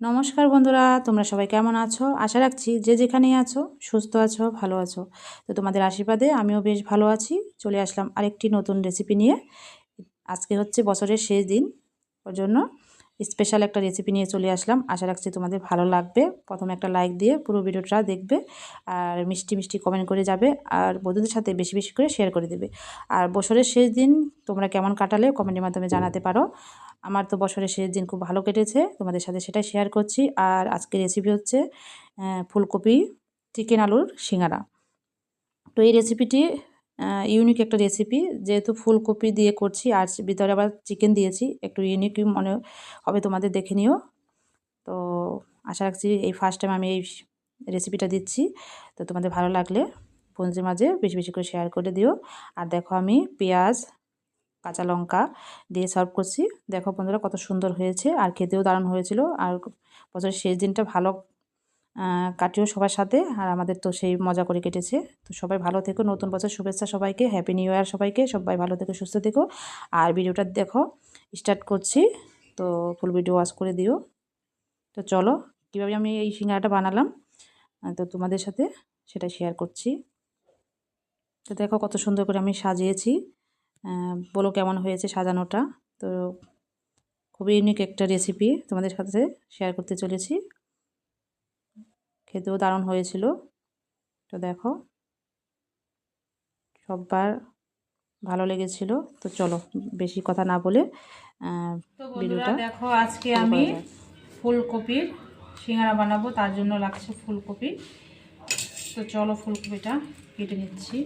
নমস্কার বন্ধুরা, তোমরা সবাই কেমন আছো? আশা রাখছি যে যেখানেই আছো, সুস্থ আছো, ভালো আছো। তো তোমাদের আশীর্বাদে আমিও বেশ ভালো আছি। চলে আসলাম আরেকটি নতুন রেসিপি নিয়ে। আজকে হচ্ছে বছরের শেষ দিন, ওর জন্য স্পেশাল একটা রেসিপি নিয়ে চলে আসলাম। আশা রাখছি তোমাদের ভালো লাগবে। প্রথমে একটা লাইক দিয়ে পুরো ভিডিওটা দেখবে আর মিষ্টি মিষ্টি কমেন্ট করে যাবে আর বন্ধুদের সাথে বেশি বেশি করে শেয়ার করে দেবে। আর বছরের শেষ দিন তোমরা কেমন কাটালে কমেন্টের মাধ্যমে জানাতে পারো। আমার তো বছরের শেষ দিন খুব ভালো কেটেছে। তোমাদের সাথে সেটাই শেয়ার করছি। আর আজকের রেসিপি হচ্ছে ফুলকপি চিকেন আলুর সিঙ্গারা। তো এই রেসিপিটি ইউনিক একটা রেসিপি যেহেতু ফুলকপি দিয়ে করছি, আর ভিতরে আবার চিকেন দিয়েছি, একটু ইউনিক মনে হবে তোমাদের দেখে নিও। তো আশা রাখছি এই ফার্স্ট টাইম আমি এই রেসিপিটা দিচ্ছি, তো তোমাদের ভালো লাগলে বন্ধুদের মাঝে বেশি বেশি করে শেয়ার করে দিও। আর দেখো আমি পেঁয়াজ, কাঁচা লঙ্কা দিয়ে সার্ভ করছি। দেখো বন্ধুরা কত সুন্দর হয়েছে, আর খেতেও দারুণ হয়েছিল। আর বছরের শেষ দিনটা ভালো কাটিও সবার সাথে। আর আমাদের তো সেই মজা করে কেটেছে। তো সবাই ভালো থেকো, নতুন বছর শুভেচ্ছা সবাইকে হ্যাপি নিউ ইয়ার সবাইকে, সবাই ভালো থেকো, সুস্থ থেকো। আর ভিডিওটা দেখো স্টার্ট করছি। তো ফুল ভিডিও ওয়াশ করে দিও। তো চলো, কীভাবে আমি এই সিঙ্গারাটা বানালাম তো তোমাদের সাথে সেটা শেয়ার করছি। তো দেখো কত সুন্দর করে আমি সাজিয়েছি। বলো কেমন হয়েছে সাজানোটা। তো খুবই ইউনিক একটা রেসিপি তোমাদের সাথে শেয়ার করতে চলেছি। খেতেও দারুণ হয়েছিল। তো দেখো সববার ভালো লেগেছিল। তো চলো বেশি কথা না বলে ভিডিওটা দেখো আজকে আমি ফুলকপির সিঙ্গারা বানাবো তার জন্য লাগছে ফুলকপি। তো চলো ফুলকপিটা কেটে নিচ্ছি।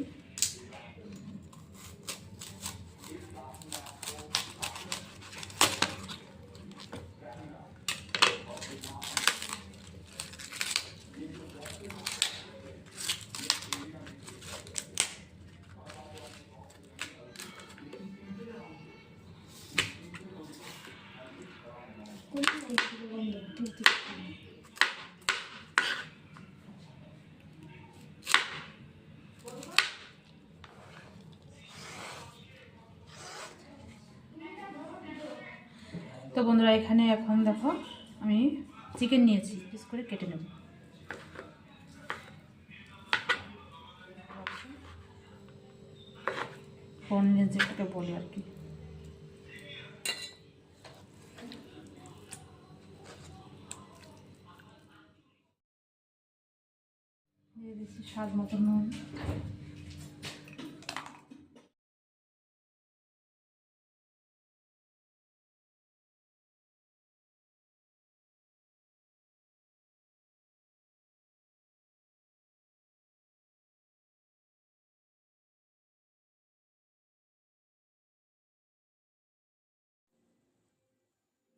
তো বন্ধুরা, এখানে এখন দেখো আমি চিকেন নিয়েছি, পিস করে কেটে নেব। কোন যেটাকে বলি আর কি।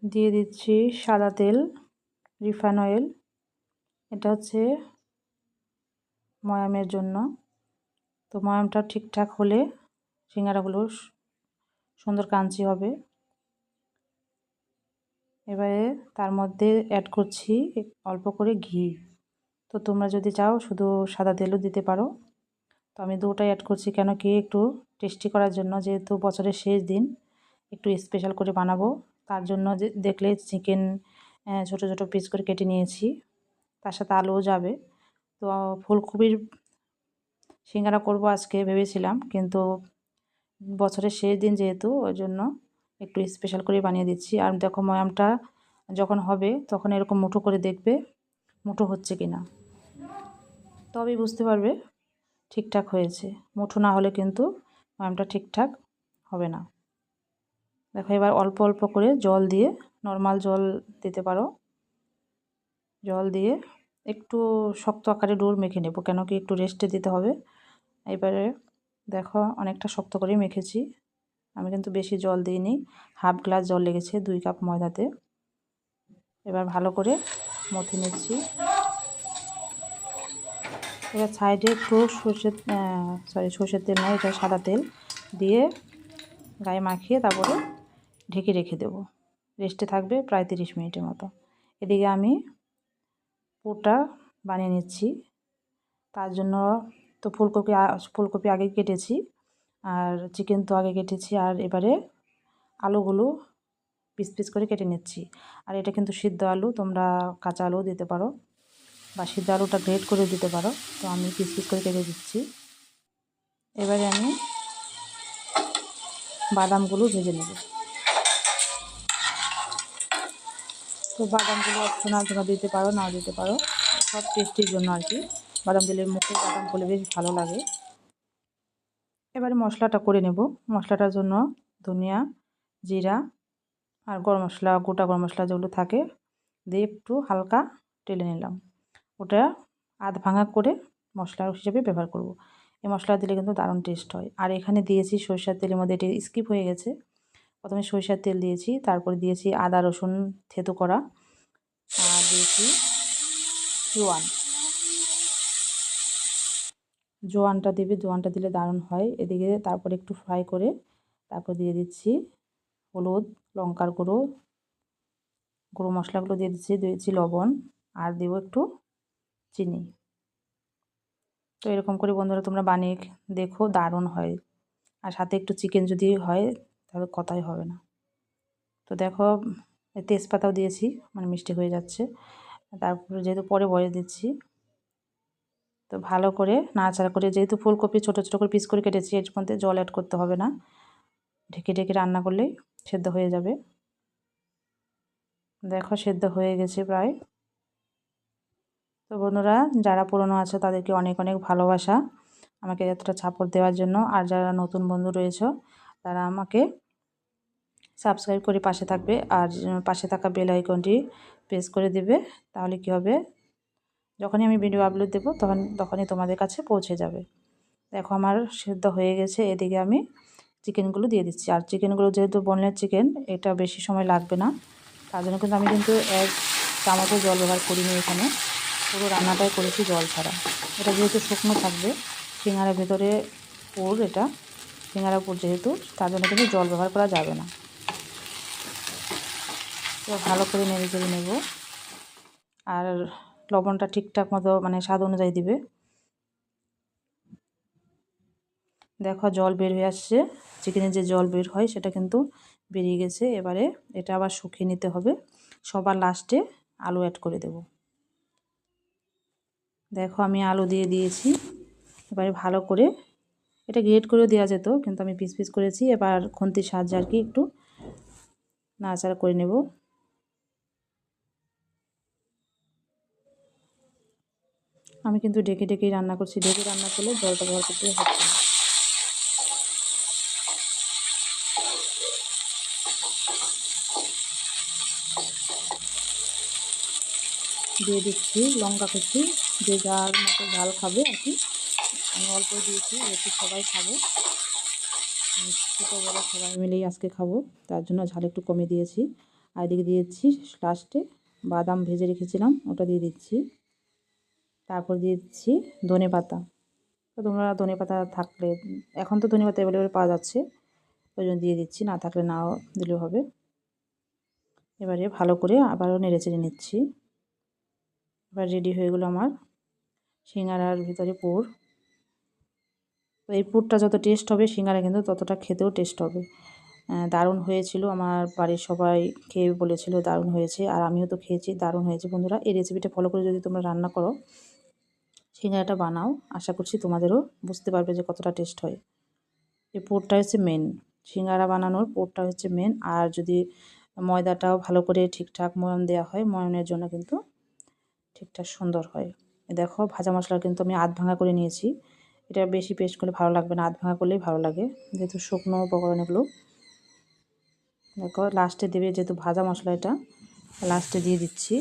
দিয়ে দিচ্ছি সাদা তেল রিফাইন অয়েল। এটা হচ্ছে ময়ামের জন্য। তো ময়ামটা ঠিকঠাক হলে সিঙ্গারাগুলো সুন্দর কাঞ্চি হবে। এবারে তার মধ্যে অ্যাড করছি অল্প করে ঘি। তো তোমরা যদি চাও শুধু সাদা তেলও দিতে পারো। তো আমি দুটাই অ্যাড করছি কেন কি একটু টেস্টি করার জন্য, যেহেতু বছরের শেষ দিন, একটু স্পেশাল করে বানাবো। তার জন্য দেখলে চিকেন ছোট ছোট পিস করে কেটে নিয়েছি। তার সাথে আলুও যাবে। তো ফুলকপির সিঙ্গারা করব আজকে ভেবেছিলাম, কিন্তু বছরের শেষ দিন যেহেতু ওই জন্য একটু স্পেশাল করে বানিয়ে দিচ্ছি। আর দেখো ময়ামটা যখন হবে, তখন এরকম মুঠো করে দেখবে মুঠো হচ্ছে কি না তবেই বুঝতে পারবে ঠিকঠাক হয়েছে। মুঠো না হলে কিন্তু ময়ামটা ঠিকঠাক হবে না। দেখো এবার অল্প অল্প করে জল দিয়ে নর্মাল জল দিতে পারো। জল দিয়ে একটু শক্ত আকারে ডোর মেখে নেব। কেন কি একটু রেস্টে দিতে হবে। এবারে দেখো অনেকটা শক্ত করে মেখেছি। আমি কিন্তু বেশি জল দিইনি। হাফ গ্লাস জল লেগেছে দুই কাপ ময়দাতে। এবার ভালো করে মথে নিচ্ছি। এবার সাইডে একটু সর্ষের সরি সর্ষের তেল নয়, এটা সাদা তেল দিয়ে গায়ে মাখিয়ে তারপরে ঢেকে রেখে দেব। রেস্টে থাকবে প্রায় তিরিশ মিনিটের মতো। এদিকে আমি পুরটা বানিয়ে নিচ্ছি। তার জন্য তো ফুলকপি ফুলকপি আগে কেটেছি আর চিকেন তো আগে কেটেছি আর এবারে আলুগুলো পিস পিস করে কেটে নিচ্ছি। আর এটা কিন্তু সিদ্ধ আলু, তোমরা কাঁচা আলুও দিতে পারো বা সিদ্ধ আলুটা গ্রেট করে দিতে পারো। তো আমি পিস পিস করে কেটে দিচ্ছি। এবারে আমি বাদামগুলো ভেজে নেব। তো বাদামগুলো অপশনাল তোমরা দিতে পারো, নাও দিতে পারো। সব টেস্টির জন্য আর কি। বাদাম দিলে মুখে বাদাম করলে বেশ ভালো লাগে। এবারে মশলাটা করে নেব। মশলাটার জন্য ধনিয়া, জিরা আর গরম মশলা, গোটা গরম মশলা যেগুলো থাকে, দিয়ে একটু হালকা টেলে নিলাম। ওটা আধ ভাঙা করে মশলা হিসেবে ব্যবহার করব। এই মশলা দিলে কিন্তু দারুণ টেস্ট হয়। আর এখানে দিয়েছি সরিষার তেলের মধ্যে, এটি স্কিপ হয়ে গেছে। প্রথমে সরিষার তেল দিয়েছি, তারপরে দিয়েছি আদা, রসুন, থেতো করা। আর দিয়েছি জোয়ান। জোয়ানটা দিবি, জোয়ানটা দিলে দারুণ হয়। এদিকে তারপরে একটু ফ্রাই করে তারপর দিয়ে দিচ্ছি হলুদ, লঙ্কার গুঁড়ো গুঁড়ো মশলাগুলো দিয়ে দিচ্ছি দিয়েছি লবণ আর দেব একটু চিনি। তো এরকম করে বন্ধুরা তোমরা বানিয়ে দেখো, দারুণ হয়। আর সাথে একটু চিকেন যদি হয় তাহলে কথাই হবে না। তো দেখো তেজপাতাও দিয়েছি মানে মিষ্টি হয়ে যাচ্ছে। তারপরে যেহেতু পরে বয়ে দিচ্ছি, তো ভালো করে নাড়াচাড়া করে, যেহেতু ফুলকপি ছোটো ছোটো করে পিস করে কেটেছি, এর মধ্যে জল অ্যাড করতে হবে না। ঢেকে ঢেকে রান্না করলেই সেদ্ধ হয়ে যাবে। দেখো, সেদ্ধ হয়ে গেছে প্রায়। তো বন্ধুরা, যারা পুরনো আছে, তাদেরকে অনেক অনেক ভালোবাসা। আমাকে এতটা সাপোর্ট দেওয়ার জন্য। আর যারা নতুন বন্ধু রয়েছে, তারা আমাকে সাবস্ক্রাইব করে পাশে থাকবে আর পাশে থাকা বেল আইকনটি প্রেস করে দেবে, তাহলে কি হবে? যখনই আমি ভিডিও আপলোড দেবো, তখন, তখনই তোমাদের কাছে পৌঁছে যাবে। দেখো আমার সেদ্ধ হয়ে গেছে, এদিকে আমি চিকেনগুলো দিয়ে দিচ্ছি। আর চিকেনগুলো যেহেতু বোনলেস চিকেন, এটা বেশি সময় লাগবে না। তার জন্য কিন্তু আমি কিন্তু এক চামচও জল ব্যবহার করিনি এখানে। পুরো রান্নাটাই করেছি জল ছাড়া। এটা যেহেতু শুকনো থাকবে, সিঙ্গারার ভেতরে পুর এটা, সিঙ্গারা পুর যেহেতু, তার জন্য কিন্তু জল ব্যবহার করা যাবে না। তো ভালো করে নেড়ে চেড়ে নেব। আর লবণটা ঠিকঠাক মতো মানে স্বাদ অনুযায়ী দিবে। দেখো জল বের হয়ে আসছে। চিকেনের যে জল বের হয় সেটা কিন্তু বেরিয়ে গেছে। এবারে এটা আবার শুকিয়ে নিতে হবে। সবার লাস্টে আলু অ্যাড করে দেব। দেখো আমি আলু দিয়ে দিয়েছি। এবারে ভালো করে এটা গ্রেট করেও দেওয়া যেত, কিন্তু আমি পিস পিস করেছি। এবার খন্তির সাহায্যে আর কি একটু নাড়াচাড়া করে নেব। আমি কিন্তু ডেকে ডেকেই রান্না করছি। ডেকে রান্না করলে জলটা ব্যবহার করতে হচ্ছে না। দিয়ে দিচ্ছি লঙ্কা কুচি, যে যার মতো ঝাল খাবে আর কি। আমি অল্প দিয়েছি যেহেতু সবাই খাব। ছোটো বড়ো সবাই মিলেই আজকে খাব, তার জন্য ঝাল একটু কমে দিয়েছি। আর এদিকে দিয়েছি লাস্টে বাদাম ভেজে রেখেছিলাম, ওটা দিয়ে দিচ্ছি। তারপর দিয়ে দিচ্ছি ধনে পাতা। তো তোমরা ধনে পাতা থাকলে, এখন তো ধনে পাতা অ্যাভেলেবেল পাওয়া যাচ্ছে, ওই জন্য দিয়ে দিচ্ছি, না থাকলে নাও দিলেও হবে। এবারে ভালো করে আবারও নেড়ে চেড়ে নিচ্ছি। এবার রেডি হয়ে গেলো আমার সিঙ্গারার ভিতরে পুর। তো এই পুরটা যত টেস্ট হবে, সিঙ্গারা কিন্তু ততটা খেতেও টেস্ট হবে। দারুণ হয়েছিল আমার বাড়ির সবাই খেয়ে বলেছিল দারুণ হয়েছে, আর আমিও তো খেয়েছি, দারুণ হয়েছে। বন্ধুরা, এই রেসিপিটা ফলো করে যদি তোমরা রান্না করো সিঙ্গারাটা বানাও, আশা করছি তোমাদেরও বুঝতে পারবে যে কতটা টেস্ট হয়। এই পুরটা হচ্ছে মেন সিঙ্গারা বানানোর পুরটা হচ্ছে মেন আর যদি ময়দাটাও ভালো করে ঠিকঠাক ময়ন দেওয়া হয়, ময়নের জন্য কিন্তু ঠিকঠাক সুন্দর হয়। দেখো, ভাজা মশলা কিন্তু আমি আধ ভাঙা করে নিয়েছি। এটা বেশি পেস্ট করলে ভালো লাগবে না, আধ ভাঙা করলেই ভালো লাগে। যেহেতু শুকনো উপকরণ এগুলো। দেখো লাস্টে দেবে যেহেতু ভাজা মশলা এটা লাস্টে দিয়ে দিচ্ছি।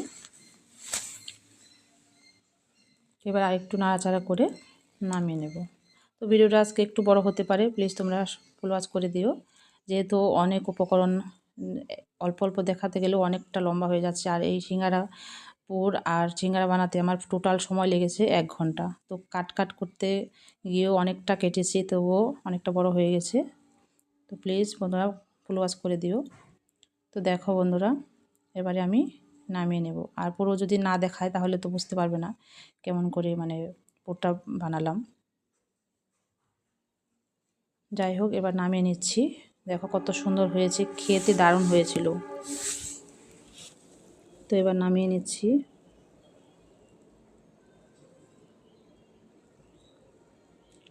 এবার আরেকটু নাড়াচাড়া করে নামিয়ে নেব। তো ভিডিওটা আজকে একটু বড় হতে পারে প্লিজ তোমরা ফুল ওয়াচ করে দিও। যেহেতু অনেক উপকরণ, অল্প অল্প দেখাতে গেলেও অনেকটা লম্বা হয়ে যাচ্ছে। আর এই সিঙ্গারা পুর আর সিঙ্গারা বানাতে আমার টোটাল সময় লেগেছে এক ঘণ্টা। তো কাট কাট করতে গিয়েও অনেকটা কেটেছি, তবুও অনেকটা বড় হয়ে গেছে। তো প্লিজ বন্ধুরা ফুল ওয়াশ করে দিও। তো দেখো বন্ধুরা, এবারে আমি নামিয়ে নেব। আর পুরো যদি না দেখায় তাহলে তো বুঝতে পারবে না কেমন করে মানে পুরটা বানালাম। যাই হোক, এবার নামিয়ে নিচ্ছি। দেখো কত সুন্দর হয়েছে, খেতে দারুণ হয়েছিল। তো এবার নামিয়ে নিচ্ছি।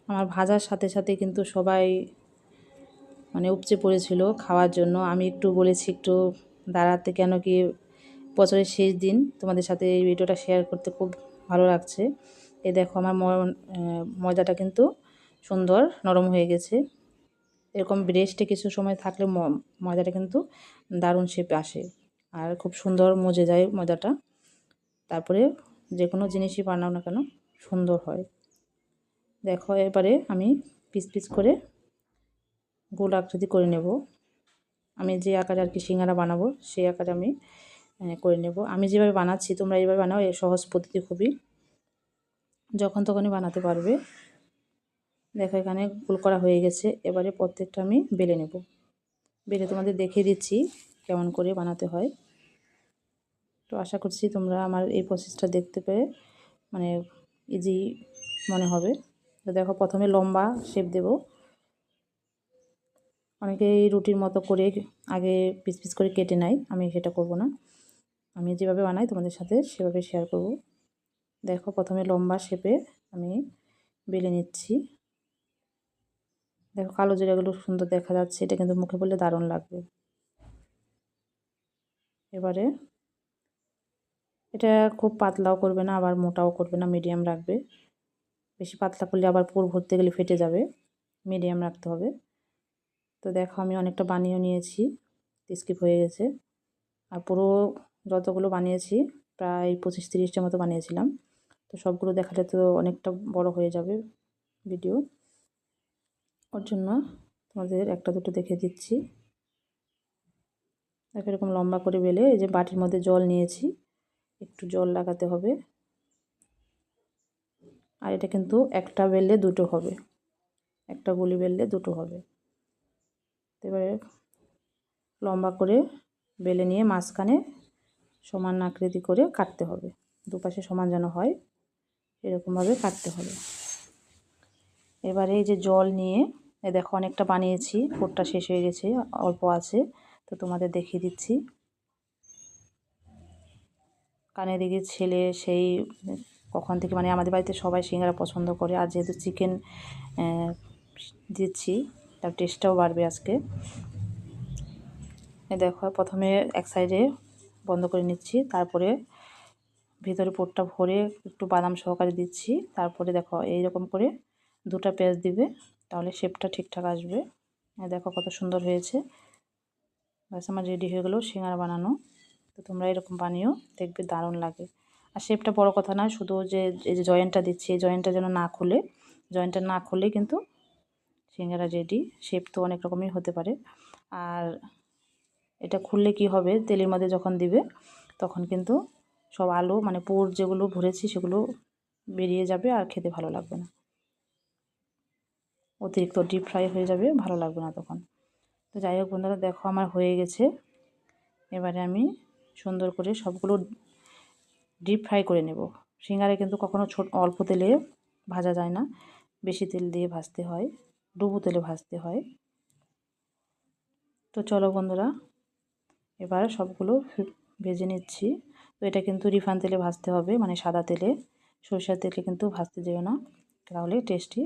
আমার ভাজার সাথে সাথে কিন্তু সবাই মানে উপচে পড়েছিল খাওয়ার জন্য। আমি একটু বলেছি, একটু দাঁড়াতে কেন কি বছরের শেষ দিন তোমাদের সাথে এই ভিডিওটা শেয়ার করতে খুব ভালো লাগছে। এ দেখো আমার ময়দাটা কিন্তু সুন্দর, নরম হয়ে গেছে। এরকম ব্রেস্টে কিছু সময় থাকলে ময়দাটা কিন্তু দারুণ শেপে আসে। আর খুব সুন্দর মজে যায় ময়দাটা তারপরে যে কোনো জিনিসই বানাও না কেন, সুন্দর হয়। দেখো এবারে আমি পিস পিস করে গোল আকৃতি করে নেব। আমি যে আকারে আর কি সিঙ্গারা বানাবো, সেই আকারে আমি করে নেব। আমি যেভাবে বানাচ্ছি, তোমরা এইভাবে বানাও এই সহজ পদ্ধতি খুবই। যখন তখনই বানাতে পারবে। দেখো, এখানে গোল করা হয়ে গেছে। এবারে প্রত্যেকটা আমি বেলে নেব। বেলে তোমাদের দেখিয়ে দিচ্ছি কেমন করে বানাতে হয়। তো আশা করছি তোমরা আমার এই প্রসেসটা দেখতে পেয়ে মানে ইজি মনে হবে। তো দেখো, প্রথমে লম্বা শেপ দেব। অনেকে রুটির মতো করে আগে পিস পিস করে কেটে নেয়। আমি সেটা করব না। আমি যেভাবে বানাই তোমাদের সাথে সেভাবে শেয়ার করব। দেখো প্রথমে লম্বা শেপে আমি বেলে নিচ্ছি। দেখো কালো জিরাগুলো সুন্দর দেখা যাচ্ছে, এটা কিন্তু মুখে বললে দারুণ লাগবে। এবারে এটা খুব পাতলাও করবে না, আবার মোটাও করবে না মিডিয়াম রাখবে। বেশি পাতলা করলে আবার পুর ভরতে গেলে ফেটে যাবে মিডিয়াম রাখতে হবে। তো দেখো আমি অনেকটা বানিয়ে নিয়েছি স্কিপ হয়ে গেছে। আর পুরো যতগুলো বানিয়েছি প্রায় পঁচিশ তিরিশটা মতো বানিয়েছিলাম। তো সবগুলো দেখালে তো অনেকটা বড় হয়ে যাবে ভিডিও ওর জন্য তোমাদের একটা দুটো দেখে দিচ্ছি। এরকম লম্বা করে বেলে এই যে বাটির মধ্যে জল নিয়েছি, একটু জল লাগাতে হবে। আর এটা কিন্তু একটা বেললে দুটো হবে। একটা গুলি বেললে দুটো হবে। এবারে লম্বা করে বেলে নিয়ে মাঝখানে সমান আকৃতি করে কাটতে হবে। দুপাশে সমান যেন হয়, এরকমভাবে কাটতে হবে। এবারে এই যে জল নিয়ে, এ দেখো অনেকটা বানিয়েছি পোটটা শেষ হয়ে গেছে, অল্প আছে, তো তোমাদের দেখিয়ে দিচ্ছি। কানে দিকে ছেলে সেই, কখন থেকে মানে আমাদের বাড়িতে সবাই সিঙ্গারা পছন্দ করে, আর যেহেতু চিকেন দিচ্ছি, তার টেস্টটাও বাড়বে আজকে। দেখো, প্রথমে এক সাইডে বন্ধ করে নিচ্ছি। তারপরে ভিতরে পোটটা ভরে একটু বাদাম সহকারে দিচ্ছি। তারপরে দেখো এইরকম করে দুটা পেঁয়াজ দিবে, তাহলে শেপটা ঠিকঠাক আসবে। দেখো কত সুন্দর হয়েছে। ব্যাস, আমার রেডি হয়ে গেলো সিঙ্গারা বানানো। তো তোমরা এরকম বানিও, দেখবে দারুণ লাগে। আর শেপটা বড় কথা না শুধু যে, এই যে জয়েন্টটা দিচ্ছি, এই জয়েন্টটা যেন না খুলে। জয়েন্টটা না খুলে কিন্তু সিঙ্গারা রেডি শেপ তো অনেক রকমই হতে পারে। আর এটা খুললে কি হবে? তেলের মধ্যে যখন দিবে, তখন কিন্তু সব আলু মানে পুর যেগুলো ভরেছি সেগুলো বেরিয়ে যাবে আর খেতে ভালো লাগবে না। অতিরিক্ত ডিপ ফ্রাই হয়ে যাবে, ভালো লাগবে না তখন। তো যাই হোক বন্ধুরা, দেখো আমার হয়ে গেছে। এবারে আমি সুন্দর করে সবগুলো ডিপ ফ্রাই করে নেব। সিঙ্গারে কিন্তু কখনো ছোট, অল্প তেলে ভাজা যায় না। বেশি তেল দিয়ে ভাজতে হয়, ডুবো তেলে ভাজতে হয়। তো চলো বন্ধুরা এবার সবগুলো ভেজে নিচ্ছি। তো এটা কিন্তু রিফাইন তেলে ভাজতে হবে মানে সাদা তেলে। সরষের তেলে কিন্তু ভাজতে যেও না, তাহলে টেস্টি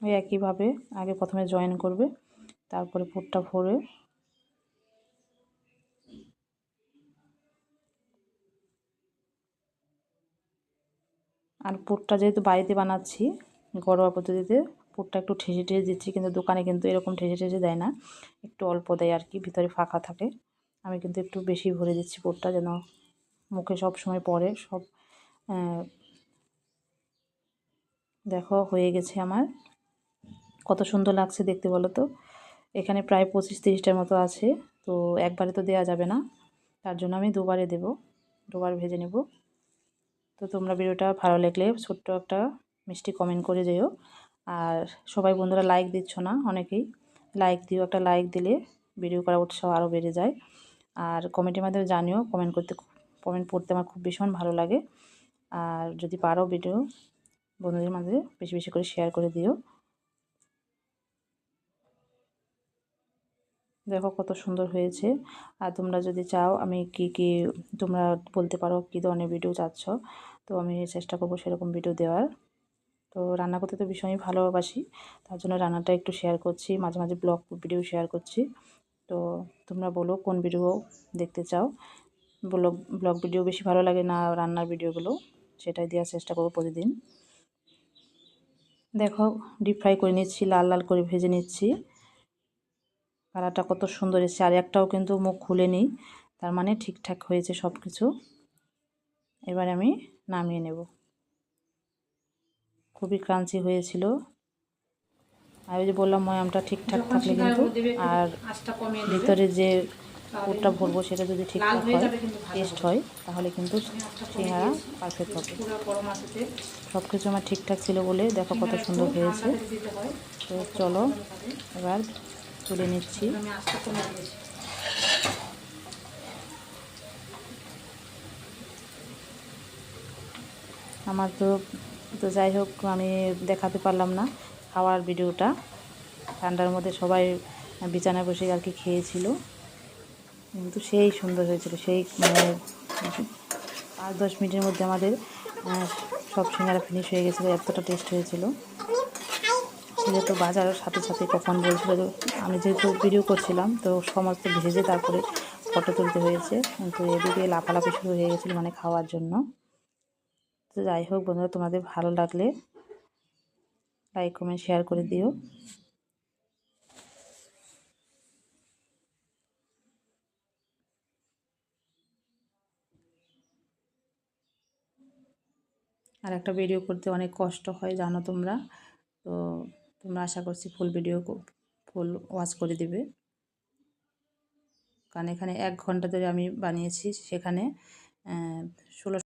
ওই একইভাবে আগে প্রথমে জয়েন করবে, তারপরে পুরটা ভরে আর পুরটা যেহেতু বাড়িতে বানাচ্ছি, ঘরোয়া পদ্ধতিতে পুরটা একটু ঠেসে ঠেসে দিচ্ছি, কিন্তু দোকানে কিন্তু এরকম ঠেসে ঠেসে দেয় না। একটু অল্প দেয় আর কি, ভিতরে ফাঁকা থাকে। আমি কিন্তু একটু বেশি ভরে দিচ্ছি পুরটা যেন মুখে সব সময় পড়ে, সব দেখো হয়ে গেছে আমার। কত সুন্দর লাগছে দেখতে বলো তো। এখানে প্রায় পঁচিশ তিরিশটার মতো আছে, তো একবারে তো দেওয়া যাবে না। তার জন্য আমি দুবারে দেব, দুবার ভেজে নেব। তো তোমরা ভিডিওটা ভালো লাগলে ছোট্ট একটা মিষ্টি কমেন্ট করে যেও। আর সবাই বন্ধুরা লাইক দিচ্ছ না অনেকেই লাইক দিও, একটা লাইক দিলে ভিডিও করার উৎসাহ আরও বেড়ে যায়। আর কমেন্টের মাধ্যমে জানিও কমেন্ট করতে কমেন্ট পড়তে আমার খুব ভীষণ ভালো লাগে। আর যদি পারো ভিডিও বন্ধুদের মাঝে বেশি বেশি করে শেয়ার করে দিও। দেখো কত সুন্দর হয়েছে। আর তোমরা যদি চাও আমি কি কি, তোমরা বলতে পারো কী ধরনের ভিডিও চাচ্ছ। তো আমি চেষ্টা করব সেরকম ভিডিও দেওয়ার। তো রান্না করতে তো ভীষণই ভালোবাসি, তার জন্য রান্নাটা একটু শেয়ার করছি, মাঝে মাঝে ব্লগ ভিডিও শেয়ার করছি। তো তোমরা বলো কোন ভিডিও দেখতে চাও? ব্লগ ব্লগ ভিডিও বেশি ভালো লাগে না রান্নার ভিডিওগুলো সেটাই দেওয়ার চেষ্টা করব প্রতিদিন। দেখো ডিপ ফ্রাই করে নিচ্ছি, লাল লাল করে ভেজে নিচ্ছি। কালারটা কত সুন্দর এসেছে, আর একটাও কিন্তু মুখ খুলে নিই তার মানে ঠিকঠাক হয়েছে সব কিছু এবার আমি নামিয়ে নেব। খুবই ক্রাঞ্চি হয়েছিল। আর ওই যে বললাম ময়ামটা ঠিকঠাক থাকলে কিন্তু আর ভিতরে যে পুরটা ভরবো সেটা যদি ঠিকঠাক হয় টেস্ট হয় তাহলে কিন্তু সিঙ্গারা পারফেক্ট হবে। সব কিছু আমার ঠিকঠাক ছিল বলে দেখো কত সুন্দর হয়েছে। তো চলো এবার তুলে নিচ্ছি। আমার তো তো যাই হোক, আমি দেখাতে পারলাম না খাওয়ার ভিডিওটা। ঠান্ডার মধ্যে সবাই বিছানায় বসে আর কি খেয়েছিল। কিন্তু সেই সুন্দর হয়েছিল, সেই মানে পাঁচ দশ মিনিটের মধ্যে আমাদের সব সিঙ্গারা ফিনিশ হয়ে গেছিল, এতটা টেস্ট হয়েছিল। ছেলে তো বাজারের সাথে সাথে কখন বলছিল আমি যেহেতু ভিডিও করছিলাম, তো সমস্ত ভেজে তারপরে ফটো তুলতে হয়েছে। কিন্তু এদিকে লাফালাফি শুরু হয়ে গেছিল মানে খাওয়ার জন্য। তো যাই হোক বন্ধুরা, তোমাদের ভালো লাগলে লাইক কমেন্ট শেয়ার করে দিও। আর একটা ভিডিও করতে অনেক কষ্ট হয়, জানো তোমরা? তো তোমরা আশা করছি ফুল ভিডিও ফুল ওয়াচ করে দিবে। কারণ এখানে এক ঘণ্টা ধরে আমি বানিয়েছি, সেখানে ষোলো